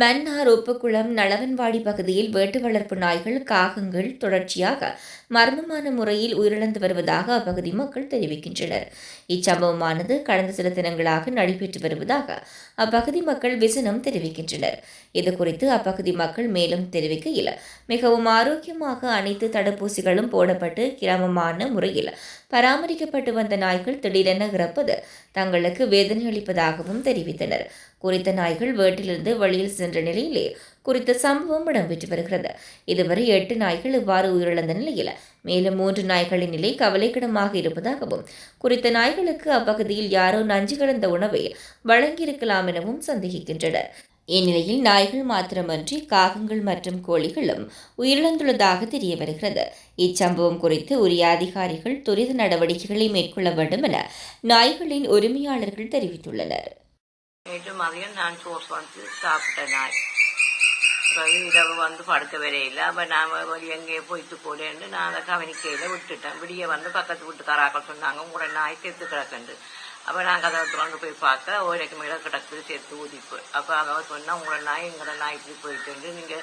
மன்னார் உப்புக்குளம் நளவன்வாடி பகுதியில் வேட்டு வளர்ப்பு நாய்கள் காகங்கள் தொடர்ச்சியாக மர்மமான முறையில் உயிரிழந்து வருவதாக அப்பகுதி மக்கள் தெரிவிக்கின்றனர். இச்சம்பவமானது கடந்த சில தினங்களாக நடைபெற்று வருவதாக அப்பகுதி மக்கள் விசனம் தெரிவிக்கின்றனர். இதுகுறித்து அப்பகுதி மக்கள் மேலும் தெரிவிக்கையில் மிகவும் ஆரோக்கியமாக அனைத்து தடுப்பூசிகளும் போடப்பட்டு கிரமமான முறையில் பராமரிக்கப்பட்டு வந்த நாய்கள் திடீரென இறப்பது தங்களுக்கு வேதனை அளிப்பதாகவும் தெரிவித்தனர். குறித்த நாய்கள் வீட்டிலிருந்து வெளியில் சென்ற நிலையிலே குறித்த சம்பவம் இடம்பெற்று வருகிறது. இதுவரை எட்டு நாய்கள் இவ்வாறு உயிரிழந்த நிலையில் மேலும் மூன்று நாய்களின் நிலை கவலைக்கிடமாக இருப்பதாகவும் குறித்த நாய்களுக்கு அப்பகுதியில் யாரோ நஞ்சு கலந்த உணவை வழங்கியிருக்கலாம் எனவும் சந்தேகிக்கின்றனர். இந்நிலையில் நாய்கள் மாத்திரமன்றி காகங்கள் மற்றும் கோழிகளும் உயிரிழந்துள்ளதாக தெரிய வருகிறது. இச்சம்பவம் குறித்து உரிய அதிகாரிகள் துரித நடவடிக்கைகளை மேற்கொள்ள வேண்டும் என நாய்களின் உரிமையாளர்கள் தெரிவித்துள்ளனர். நேற்று மதியம் நான் சோர்ஸ் வந்து சாப்பிட்டேன் நாய் பிறகு இரவு வந்து படுக்க வரையில அப்போ நான் வெளியே எங்கேயே போயிட்டு போலேன்னு நான் அதை கவனிக்கையில் விட்டுட்டேன் விடிய வந்து பக்கத்து வீட்டுக்காராக்கள் சொன்னாங்க உங்களோட நாய் செத்து கிடக்குண்டு அப்போ நான் கதவை திறந்து போய் பார்க்க ஓரைக்கு மேலே கிடக்கு சேர்த்து ஊதிப்பு அப்போ அதை சொன்னால் உங்களோட நாய் எங்களோட நாய் இப்படி போயிட்டு நீங்கள்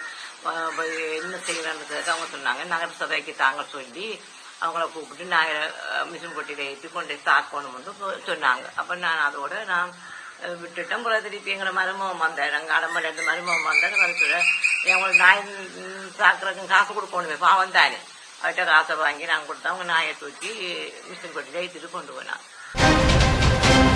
என்ன செய்யலான்றதுக்கு அவங்க சொன்னாங்க நகர சபைக்கு தாங்க சொல்லி அவங்கள கூப்பிட்டு நாயை மிஷின் கொட்டியில் ஏற்றி கொண்டு போய் தாக்கணும் வந்து சொன்னாங்க அப்போ நான் அதோட நான் விட்டுட்டோம் பிறகு திருப்பி எங்களை மருமகம் வந்தார். எங்கள் அடம்பல் ரெண்டு மருமகம் வந்தார். மருத்துவ எங்களுக்கு நாய் சாக்கிறதுக்கு காசு கொடுக்கணுமே பாவம் தானே அவர்கிட்ட காசை வாங்கி நாங்கள் கொடுத்தா அவங்க நாயை தூக்கி மிஷின் கொட்டி ஏற்றிட்டு கொண்டு போனான்